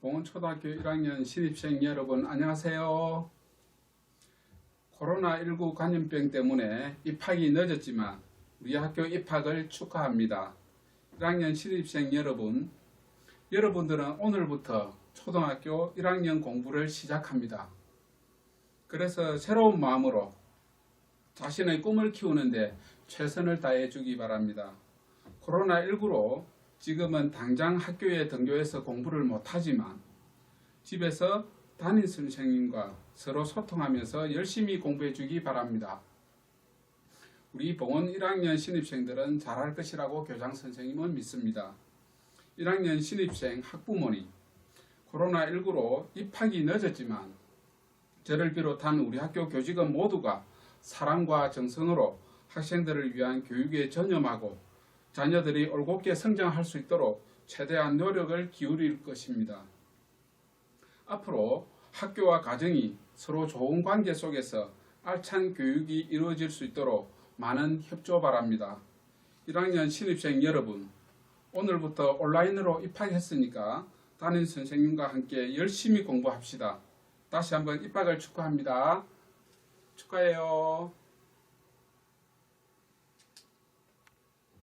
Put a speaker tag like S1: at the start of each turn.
S1: 봉원초등학교 1학년 신입생 여러분 안녕하세요. 코로나19 감염병 때문에 입학이 늦었지만 우리 학교 입학을 축하합니다. 1학년 신입생 여러분, 여러분들은 오늘부터 초등학교 1학년 공부를 시작합니다. 그래서 새로운 마음으로 자신의 꿈을 키우는데 최선을 다해 주기 바랍니다. 코로나19로 지금은 당장 학교에 등교해서 공부를 못하지만 집에서 담임 선생님과 서로 소통하면서 열심히 공부해 주기 바랍니다. 우리 봉원 1학년 신입생들은 잘할 것이라고 교장 선생님은 믿습니다. 1학년 신입생 학부모님, 코로나19로 입학이 늦었지만 저를 비롯한 우리 학교 교직원 모두가 사랑과 정성으로 학생들을 위한 교육에 전념하고 자녀들이 올곧게 성장할 수 있도록 최대한 노력을 기울일 것입니다. 앞으로 학교와 가정이 서로 좋은 관계 속에서 알찬 교육이 이루어질 수 있도록 많은 협조 바랍니다. 1학년 신입생 여러분, 오늘부터 온라인으로 입학했으니까 담임 선생님과 함께 열심히 공부합시다. 다시 한번 입학을 축하합니다. 축하해요.